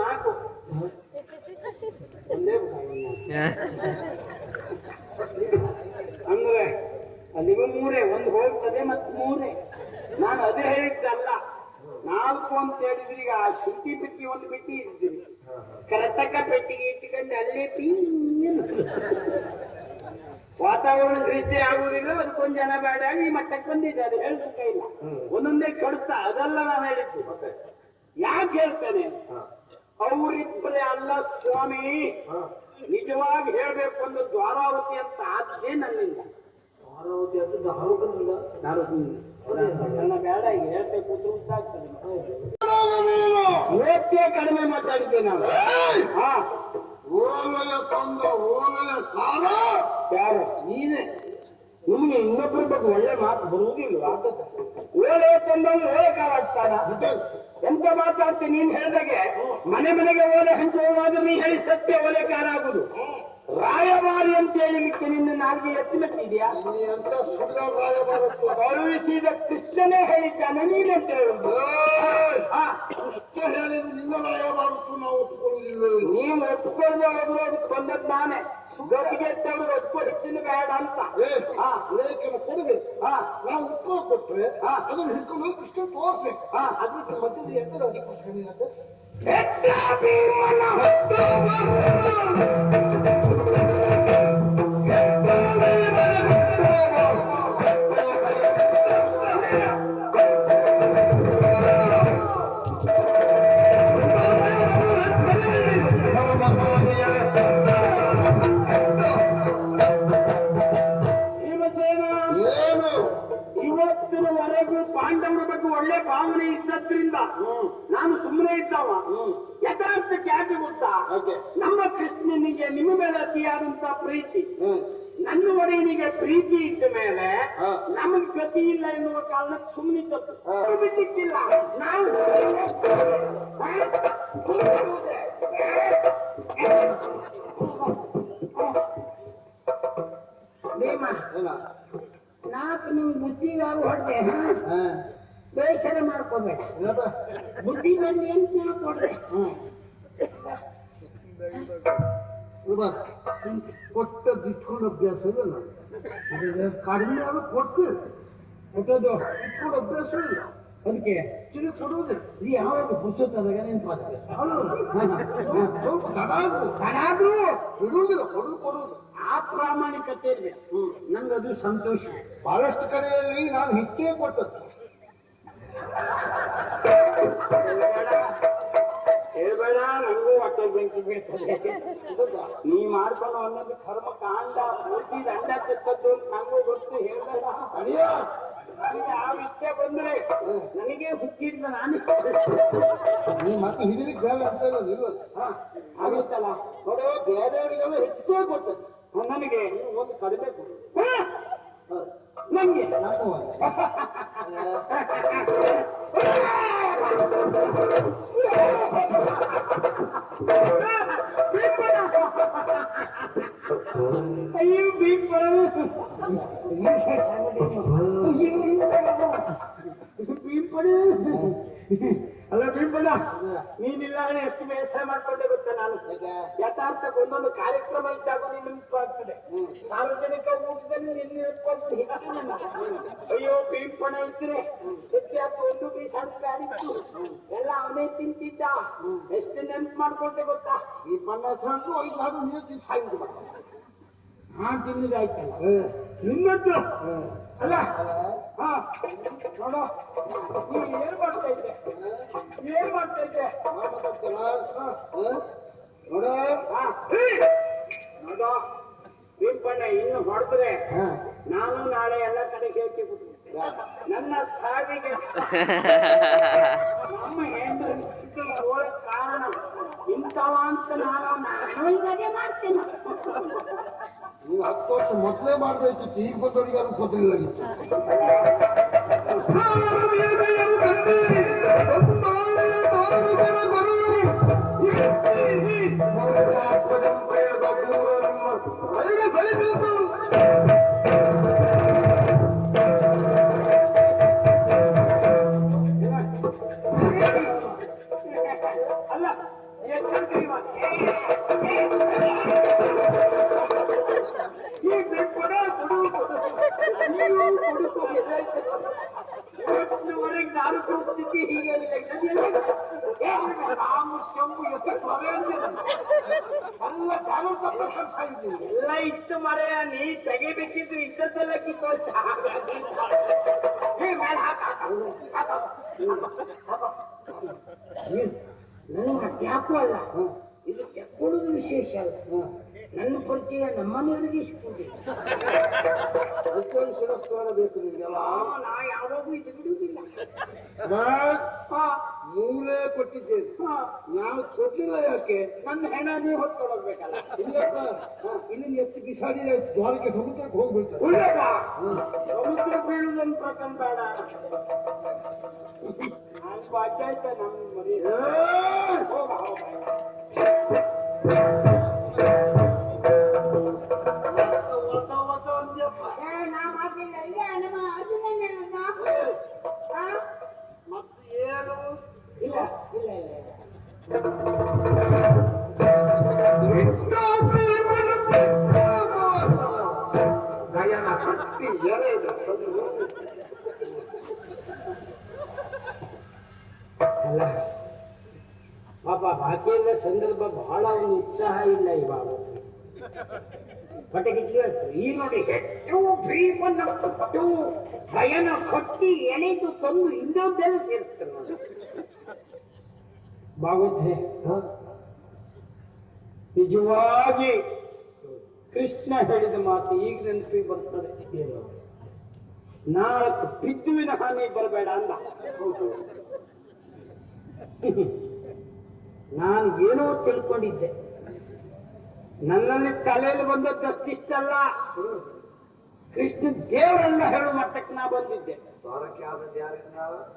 ನಾಲ್ಕು. ಅಂದ್ರೆ ಅಲ್ಲಿಗೂ ಮೂರೇ, ಒಂದು ಹೋಗ್ತದೆ ಮತ್ತೆ ಮೂರೇ. ನಾನು ಅದೇ ಹೇಳಿದ್ದಲ್ಲ, ನಾಲ್ಕು ಅಂತ ಹೇಳಿದ್ರೆ ಈಗ ಆ ಸಿಟಿ ಪೆಟ್ಟಿ ಒಂದು ಬಿಟ್ಟಿ ಇರ್ತೀವಿ ಕರೆತಕ್ಕ ಪೆಟ್ಟಿಗೆ ಇಟ್ಕೊಂಡು ಅಲ್ಲೇ ಪೀನ್. ವಾತಾವರಣ ಸೃಷ್ಟಿ ಆಗುವುದಿಲ್ಲ ಅದಕ್ಕೊಂದು ಜನ ಬೇಡ, ಈ ಮಟ್ಟಕ್ಕೆ ಬಂದಿದೆ, ಅದು ಹೇಳ್ತಾ ಇಲ್ಲ. ಒಂದೊಂದೇ ಕಡ್ತ, ಅದಲ್ಲ ನಾನು ಹೇಳಿದ್ದು. ಯಾಕೆ ಹೇಳ್ತೇನೆ? ಅವರಿಬ್ಬರೇ ಅಲ್ಲ ಸ್ವಾಮಿ. ನಿಜವಾಗಿ ಹೇಳ್ಬೇಕು ಅಂದ್ರೆ ದ್ವಾರಾವತಿ ಅಂತ ಆದ್ದೇ ನನ್ನಿಂದ. ದ್ವಾರಾವತಿ ಅಂತ ದಾರುಕನಿಂದ ನನ್ನ ಬೇಡ ಕಡಿಮೆ ಮಾತಾಡಿದ್ದೆ ನಾನು. ಹಾ. ಓಲಯ ತಂದ ಓಲಯ ಕಾಲ ಯಾರು? ನೀನೆ. ನಿಮ್ಗೆ ಇನ್ನೊಬ್ಬರ ಬಗ್ಗೆ ಒಳ್ಳೆ ಮಾತು ಬರುವುದಿಲ್ವಾ? ಓಲೆ ತಂದವನು ಓಲೆಕಾರ ಆಗ್ತಾನ? ಮತ್ತೆ? ಎಂತ ಮಾತಾಡ್ತೀನಿ ನೀನ್ ಹೇಳ್ದಾಗೆ? ಮನೆ ಮನೆಗೆ ಓಲೆ ಹಂಚುವಾದ್ರೆ ನೀ ಹೇಳಿ ಸತ್ಯ ಓಲೆಕಾರ ಆಗುದು. ರಾಯಭಾರಿ ಅಂತ ಮಿಕ್ಕ ನಿನ್ನ ನಾಲ್ಗೆ ಎತ್ತಿ ಮೆಟ್ಟಿದ್ಯಾ ನೀ ಅಂತ ಸುಳ್ಳ ರಾಯಬಾರತ್ತು ಕಳುಹಿಸಿದ ಕೃಷ್ಣನೇ ಹೇಳಿದ್ದಾನೆ ನೀನಂತ ಹೇಳುದು ಇಷ್ಟ ಹೇಳಿದ್ರೆ ನಿನ್ನ ರಾಯಬಾರತ್ತು ನಾವು ಒಪ್ಪಿಕೊಳ್ಳುವುದಿಲ್ಲ ನೀನು ಒಪ್ಕೊಳ್ಳದೆ ಹೋದ್ರು ಅದಕ್ಕೆ ಬಂದದ್ದು ನಾನೇ ಜೊತೆಗೆ ಎತ್ತವರು ಒಪ್ಕೊ ಹೆಚ್ಚಿನ ಬೇಡ ಅಂತ ಲೇಖನ ಕೊಡ್ಬೇಕು ಹಾ. ನಾವು ಉತ್ತರ ಕೊಟ್ರೆ ಅದನ್ನು ಅದನ್ನ ಹಿಡ್ಕೊಂಡು ಕೃಷ್ಣ ತೋರಿಸ್ಬೇಕು. ಹಾ. ಅದಕ್ಕೆ ಮಧ್ಯದ ಎತ್ತರ ಅದಕ್ಕೆ ಕೃಷ್ಣ ಭಾವನೆ ಇದ್ದದ್ರಿಂದ ನಾನು ಸುಮ್ಮನೆ ಇದ್ದವ. ಯಥಾರ್ಥಕ್ಕೆ ಯಾಕೆ ಗೊತ್ತಾ? ನಮ್ಮ ಕೃಷ್ಣನಿಗೆ ನಿಮ್ಮ ಮೇಲೆ ಅತಿಯಾದಂತ ಪ್ರೀತಿ. ನನ್ನ ಒಡೆಯನಿಗೆ ಪ್ರೀತಿ ಇದ್ದ ಮೇಲೆ ನಮಗ್ ಗತಿ ಇಲ್ಲ ಎನ್ನುವ ಕಾರಣಕ್ಕೆ ಸುಮ್ಮನೆ ಹಾ. ಬಿಟ್ಟಿಕ್ಕಿಲ್ಲ ನಾನು ನಾಲ್ಕು ನಿಮ್ಗೆ ಬುದ್ಧಿಗಾಗಿ ಹೊಡೆದೆ ಹಾ. ಬೇಸರ ಮಾಡ್ಕೋಬೇಡ ಬುದ್ಧಿ ಬಂದು ಅಂತ ಕೊಡ್ರಿ ಕೊಟ್ಟ ಇಟ್ಕೊಂಡು ಅಭ್ಯಾಸ ಇಲ್ಲ ಕಡಿಮೆ ಆದ್ರೂ ಕೊಡ್ತೀವಿ. ಕೊಟ್ಟದ್ದು ಇಟ್ಕೊಂಡು ಅಭ್ಯಾಸ ಇಲ್ಲ. ಅದಕ್ಕೆ? ತಿರುಗಿ ಕೊಡೋದು ಈ ಯಾವಾಗ ಪುಸ್ತಕದಾಗ ನೆನಪಾಗ್ತದೆ ಸ್ವಲ್ಪ ತಡ ಆಗ್ಬೋದು. ಅದಾದ್ರೂ ಬಿಡುವುದಿಲ್ಲ ಕೊಡುದು ಕೊಡುವುದು. ಆ ಪ್ರಾಮಾಣಿಕತೆ ಹ್ಮ್ ನಂಗದು ಸಂತೋಷ. ಬಹಳಷ್ಟು ಕಡೆಯಲ್ಲಿ ನಾನು ಹಿಟ್ಟೇ ಕೊಟ್ಟದ್ದು. ನೀ ಮಾಡ್ಕೊಂಡು ಒಂದೊಂದು ಕರ್ಮ ಕಾಂಡ ಪೂರ್ತಿ ದಂಡ ತೆತ್ತದ್ದು ಅಂತ ನಂಗೂ ಗೊತ್ತು ನನಗೆ ಆ ವಿಷಯ ಬಂದ್ರೆ ನನಗೆ ಹುಚ್ಚಿಡ್ದ ನಾನು. ನೀ ಮತ್ತೆ ಹಿಡಿಲಿಕ್ಕೆ ಬೇಡ ಅಂತ ಆಗುತ್ತಲ್ಲ? ಬೇರೆಯವರಿಗೆಲ್ಲ ಹೆಚ್ಚೇ ಗೊತ್ತು. ನನಗೆ ನೀವು ಒಂದು ಕಡಿಮೆ ಕೊಡು. นั่งเงียบน้ำมวยบิ๊กปะไอ้ยูบิ๊กปะไม่ใช่ฉันไม่ได้ยิงยิงไปแล้วบิ๊กปะ ಅಲ್ಲ ಬೀಪಳ ನೀನಿಲ್ಲ ಎಷ್ಟು ಬೇಸರ ಮಾಡ್ಕೊಂಡೆ ಗೊತ್ತಾ ನಾನು? ಯಥಾರ್ಥಕ್ಕೆ ಒಂದೊಂದು ಕಾರ್ಯಕ್ರಮ ಇದ್ದಾಗ ನೀನು ನೆನಪಾಗ್ತದೆ ಸಾರ್ವಜನಿಕ ಊಟದಲ್ಲಿ ನಿನ್ನ. ಅಯ್ಯೋ ಬೀಪಣ ಇದ್ರೆ ಹೆಚ್ಚಾಗಿ ಒಂದು ಬೀಸಾಡು ಬ್ಯಾಡಿತ್ತು ಎಲ್ಲ ಅವನೇ ತಿಂತಿದ್ದ. ಎಷ್ಟು ನೆನ್ಪು ಮಾಡ್ಕೊಂಡೆ ಗೊತ್ತಾ? ಈ ಸಣ್ಣ ಐದು ಹಾಡು ನೀರು ತಿಂದು ಸಾಯ್ಬಿಡು ಮತ್ತೆ. ಹಾ ತಿನ್ನದಾಯ್ತಲ್ಲ. ಹೇ. ಅಲ್ಲ? ಹಾ. ನೋಡು. ನೀನು ಏನ್ ಮಾಡ್ತಾ ಇದ್ದೆ? ಏನ್ ಮಾಡ್ತಾ ಇದ್ದೆ? ನಾನ್? ನೋಡು. ನೋಡು. ಬಿಂಪಣ್ಣ ಇನ್ನು ಹೊಡೆದ್ರೆ ನಾನು ನಾಳೆ ಎಲ್ಲ ಕಡೆ ಹೇಳ್ತಿ ನನ್ನ ಸಾವಿಗೆ. ನಮ್ಮ ಹೋಗಕ್ ಕಾರಣ ಇಂಥವ ಅಂತ ನಾನು ಈಗ ಅದೇ ಮಾಡ್ತೇನೆ. ನೀವು ಹತ್ತು ವರ್ಷ ಮೊದಲೇ ಮಾಡಬೇಕಿತ್ತು ಈಗ ಬಂದವರಿಗೆ ಯಾರು ಗೊತ್ತಿರಲಿಲ್ಲ ಅಲ್ಲ ಎಲ್ಲ ಇತ್ತು ಮರೆಯ ನೀ ತೆಗಿಬೇಕಿದ್ರೆ ಇದ್ದದ್ದೆಲ್ಲ ಕಿತ್ತೋಯ್ತ ಮೇಲೆ ಹಾಕ ನನ್ನ ಯಾಕೂ ಅಲ್ಲ ಇದು ತೆಕ್ಕೊಳ್ಳೋದು ವಿಶೇಷ ಅಲ್ಲ ನನ್ನ ಪರಿಚಯ ನಮ್ಮನೆಯವರಿಗೆ ಇಸ್ಕೊಡಿ ಅದಕ್ಕೆ ಶಿರಸ್ತಾನ ಬೇಕು ನಿಮ್ಗೆಲ್ಲ. ನಾ ಯಾವಾಗೂ ಇದು ಬಿಡುವುದಿಲ್ಲ. ಮೂರೇ ಕೊಟ್ಟಿದ್ದೇನೆ. ಹಾ. ನಾನು ಕೊಡ್ಲಿಲ್ಲ ಯಾಕೆ? ನನ್ನ ಹೆಣ ನೀ ಹೊತ್ಕೊಂಡೋಗ್ಬೇಕಲ್ಲ ಇಲ್ಲಪ್ಪ ಇಲ್ಲಿ ಎತ್ತು ಬಿಸಾಡಿ ದ್ವಾರಕ್ಕೆ ಸಮುದ್ರಕ್ಕೆ ಹೋಗ್ಬಿಡ್ತಾರೆ ಸಮುದ್ರ ಬೀಳುವುದನ್ನು ಪ್ರಕರಣ ಬೇಡ. ಬಾಕಿ ಆಯ್ತಾ ನಮ್ಮ ಮನೆ ಹೋಗ. ಅಲ್ಲ ಪಾಪ ಸಂದರ್ಭ ಬಹಳ ಒಂದು ಉತ್ಸಾಹ ಇಲ್ಲ ಇವಾಗ ಹೊಟ್ಟೆ ಈ ನೋಡಿ ಹೆಚ್ಚು ಭೀಮನ ಕೊಟ್ಟು ಭಯನ ಕಟ್ಟಿ ಎಳೆದು ತಂದು ಇನ್ನೊಂದೆಲ್ಲ ಸೇರಿಸ್ತಾರೆ ನೋಡಿ. ಭಾಗವತ್ರೆ ನಿಜವಾಗಿ ಕೃಷ್ಣ ಹೇಳಿದ ಮಾತು ಈಗ ನೆನಪಿಗೆ ಬರ್ತದೆ. ನಾಲ್ಕು ಬಿದ್ದುವಿನ ಹಾನಿ ಬರಬೇಡ ಅಂದ. ನಾನು ಏನೋ ತಿಳ್ಕೊಂಡಿದ್ದೆ. ನನ್ನಲ್ಲಿ ತಲೆಯಲ್ಲಿ ಬಂದದ್ದಷ್ಟಿಷ್ಟಲ್ಲ. ಕೃಷ್ಣ ದೇವರನ್ನ ಹೇಳುವ ಮಟ್ಟಕ್ಕೆ ನಾ ಬಂದಿದ್ದೆ.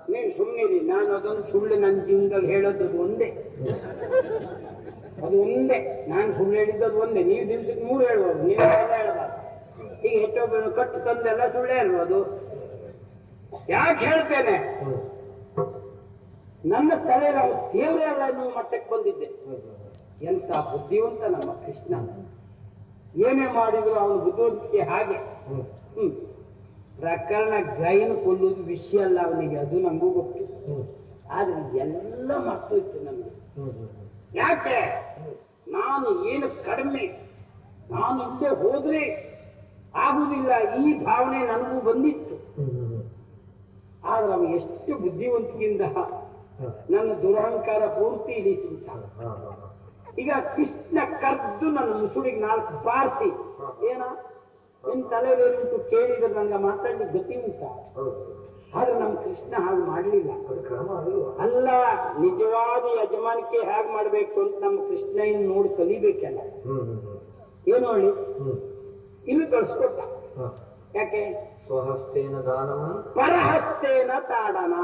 ನೀನ್ ಸುಮ್ಮನೆ ನಾನು ಅದೊಂದು ಸುಳ್ಳು ನನ್ನ ಜೀವನದಲ್ಲಿ ಹೇಳೋದು ಒಂದೇ. ಅದು ಒಂದೇ. ನಾನು ಸುಳ್ಳು ಹೇಳಿದ್ದದು ಒಂದೇ. ನೀವು ದಿವ್ಸಕ್ಕೆ ಮೂರು ಹೇಳುವುದು ನೀವು ಹೇಳಬಾರ್ದು. ಈಗ ಹೆಚ್ಚೊಬ್ಬರು ಕಟ್ಟು ತಂದೆಲ್ಲ ಸುಳ್ಳೇ ಅಲ್ವಾ ಅದು ಯಾಕೆ ಹೇಳ್ತೇನೆ? ನನ್ನ ತಲೆ ನಾವು ದೇವರೇ ಅಲ್ಲ ನೀವು ಮಟ್ಟಕ್ಕೆ ಬಂದಿದ್ದೆ. ಎಂತ ಬುದ್ಧಿವಂತ ನಮ್ಮ ಕೃಷ್ಣ. ಏನೇ ಮಾಡಿದ್ರು ಅವನು ಬುದ್ಧಿವಂತಿಕೆ ಹಾಗೆ. ಹ್ಮ್. ಪ್ರಕರಣ ಜೈನ್ ಕೊಲ್ಲೋದು ವಿಷಯ ಅಲ್ಲ ಅವನಿಗೆ ಅದು ನಮಗೂ ಗೊತ್ತು. ಆದ್ರೆ ಎಲ್ಲ ಮರ್ತೋಯ್ತು ನನಗೆ ಯಾಕೆ? ನಾನು ಏನು ಕಡಿಮೆ ನಾನು ಹಿಂದೆ ಹೋದ್ರೆ ಆಗುವುದಿಲ್ಲ. ಈ ಭಾವನೆ ನನಗೂ ಬಂದಿತ್ತು. ಆದ್ರೆ ಅವನು ಎಷ್ಟು ಬುದ್ಧಿವಂತಿಕೆಯಿಂದ ನನ್ನ ದುರಹಂಕಾರ ಪೂರ್ತಿ ಇಳಿಸಿಬಿಟ್ಟ. ಈಗ ಕೃಷ್ಣ ಕರ್ದು ನನ್ನ ಮುಸುಳಿಗೆ ನಾಲ್ಕು ಬಾರಿಸಿ ಏನ? ನಿನ್ ತಲೆವೇನುಂಟು ಕೇಳಿದ್ರೆ ನನಗೆ ಮಾತಾಡಿ ಗತಿ ಉಂಟ? ಆದ್ರೆ ನಮ್ಮ ಕೃಷ್ಣ ಹಾಗೆ ಮಾಡಲಿಲ್ಲ. ಅಲ್ಲ ನಿಜವಾದ ಯಜಮಾನಿಕೆ ಹೇಗೆ ಮಾಡಬೇಕು ಅಂತ ನಮ್ಮ ಕೃಷ್ಣ ನೋಡಿ ಕಲಿಬೇಕಲ್ಲ. ಏನು ಹೇಳಿ? ಇಲ್ಲಿ ಕಳಿಸ್ಕೊಟ್ಟ. ಯಾಕೆ? ಸ್ವಹಸ್ತೇನ ದಾನ ಪರಹಸ್ತೇನ ತಾಡನ.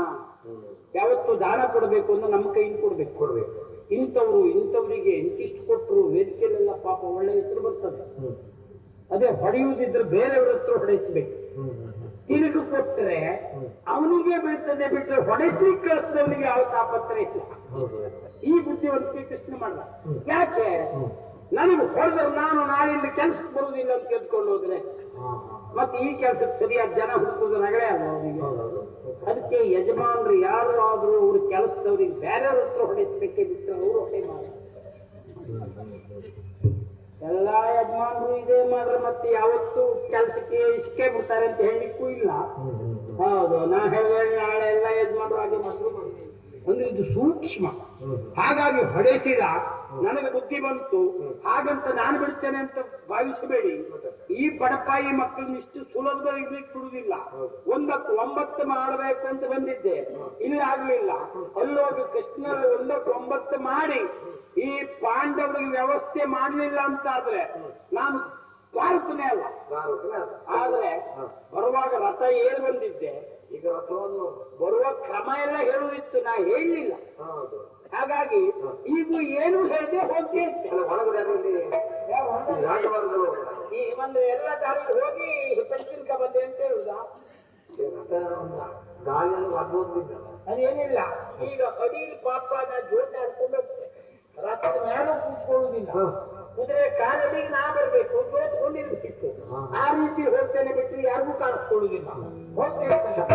ಯಾವತ್ತು ದಾನ ಕೊಡಬೇಕು ಅಂದ್ರೆ ನಮ್ಮ ಕೈಯಿಂದ ಕೊಡ್ಬೇಕು. ಕೊಡ್ಬೇಕು. ಇಂಥವ್ರು ಇಂಥವ್ರಿಗೆ ಇಂತಿಷ್ಟು ಕೊಟ್ಟರು ವೇದಿಕೆಯಲ್ಲೆಲ್ಲ ಪಾಪ ಒಳ್ಳೆ ಹೆಸರು ಬರ್ತದೆ. ಅದೇ ಹೊಡೆಯುವುದಿದ್ರೆ ಬೇರೆಯವ್ರ ಹತ್ರ ಹೊಡೆಸ್ಬೇಕು ತಿರುಗು ಕೊಟ್ರೆ ಅವನಿಗೆ ಬೀಳ್ತದೆ ಬಿಟ್ಟರೆ ಹೊಡೆಸ್ಲಿಕ್ಕೆ ಕಳಿಸಿದವನಿಗೆ ಯಾವ ತಾಪತ್ರ ಇಲ್ಲ. ಈ ಬುದ್ಧಿವಂತಿಕೆ ಕೃಷ್ಣ ಮಾಡ್ದ. ಯಾಕೆ? ನನಗೆ ಹೊಡೆದ್ರೆ ನಾನು ನಾಳಿಂದ ಕೆಲ್ಸಕ್ಕೆ ಬರುವುದಿಲ್ಲ ಅಂತ ಕೇಳ್ಕೊಂಡು ಹೋದ್ರೆ. ಮತ್ತೆ ಈ ಕೆಲ್ಸಕ್ಕೆ ಸರಿಯಾದ ಜನ ಹುಡುಕುದು ನಗಳೇ ಅಲ್ಲ ಅದಕ್ಕೆ ಯಜಮಾನರು ಯಾರು ಆದ್ರೂ ಅವ್ರ ಕೆಲಸದವ್ರಿಗೆ ಬೇರೆಯವ್ರ ಹತ್ರ ಹೊಡೆಸ್ಬೇಕೇ ಬಿಟ್ಟರೆ ಅವರು ಹೊಡೆ ಮಾಡಿ. ಎಲ್ಲಾ ಯಜಮಾನರು ಇದೇ ಮಾಡ್ರೆ ಮತ್ತೆ ಯಾವತ್ತು ಕೆಲ್ಸಕ್ಕೆ ಇಸ್ಕೆ ಬಿಡ್ತಾರೆ ಅಂತ ಹೇಳಲಿಕ್ಕೂ ಇಲ್ಲ. ಹೌದು, ನಾ ಹೇಳಿದ್ರೆ ನಾಳೆ ಎಲ್ಲ ಯಜಮಾನರು ಹಾಗೆ ಮಾಡಿದ್ರು. ಅಂದ್ರೆ ಇದು ಸೂಕ್ಷ್ಮ. ಹಾಗಾಗಿ ಹೊಡೆಸಿದ ನನಗೆ ಬುದ್ಧಿ ಬಂತು. ಹಾಗಂತ ನಾನು ಬಿಡ್ತೇನೆ ಅಂತ ಭಾವಿಸಬೇಡಿ. ಈ ಬಡಪಾಯಿ ಮಕ್ಕಳನ್ನ ಇಷ್ಟು ಸುಲಭದಲ್ಲಿ ಇರ್ಲಿಕ್ಕೆ ಬಿಡುವುದಿಲ್ಲ. ಒಂದಕ್ಕೆ ಒಂಬತ್ತು ಮಾಡಬೇಕು ಅಂತ ಬಂದಿದ್ದೆ. ಇಲ್ಲಿ ಆಗ್ಲಿಲ್ಲ. ಅಲ್ಲೋಗಿ ಕೃಷ್ಣರ ಒಂದಕ್ಕೆ ಒಂಬತ್ತು ಮಾಡಿ ಈ ಪಾಂಡವರಿಗೆ ವ್ಯವಸ್ಥೆ ಮಾಡಲಿಲ್ಲ ಅಂತಾದ್ರೆ ನಾನು ದ್ವಾರಕನೇ ಅಲ್ಲ. ಆದ್ರೆ ಬರುವಾಗ ರಥ ಏರ್ ಬಂದಿದ್ದೆ. ಈಗ ರಥವನ್ನು ಬರುವ ಕ್ರಮ ಎಲ್ಲ ಹೇಳುವುದಿತ್ತು ನಾ ಹೇಳಲಿಲ್ಲ ಹಾಗಾಗಿ ಈಗ ಏನು ಹೇಳದೆ ಹೋಗಿ ಈ ಒಂದು ಎಲ್ಲ ದಾರಿ ಹೋಗಿ ಪೆನ್ಸಿಲ್ಕ ಬಂದೆ ಅಂತ ಹೇಳುದ? ಗಾಳಿಯಲ್ಲಿ ಅದೇನಿಲ್ಲ. ಈಗ ಕಡಿ ಪಾಪ ನಾ ಜೋಟ ಹೋಗ್ತೇನೆ ರಥದ ಮೇಲೆ ಕೂತ್ಕೊಳ್ಳುವುದಿಲ್ಲ. ಕುದುರೆ ಕಾಲಡಿಗೆ ನಾ ಬರಬೇಕು ಜೋತ್ಕೊಂಡಿರ್ಬೇಕು ಆ ರೀತಿ ಹೋಗ್ತೇನೆ ಬಿಟ್ಟರೆ ಯಾರಿಗೂ ಕಾಣಿಸ್ಕೊಳ್ಳುವುದಿಲ್ಲ. ಹೋಗ್ತಿರ್ತಾರೆ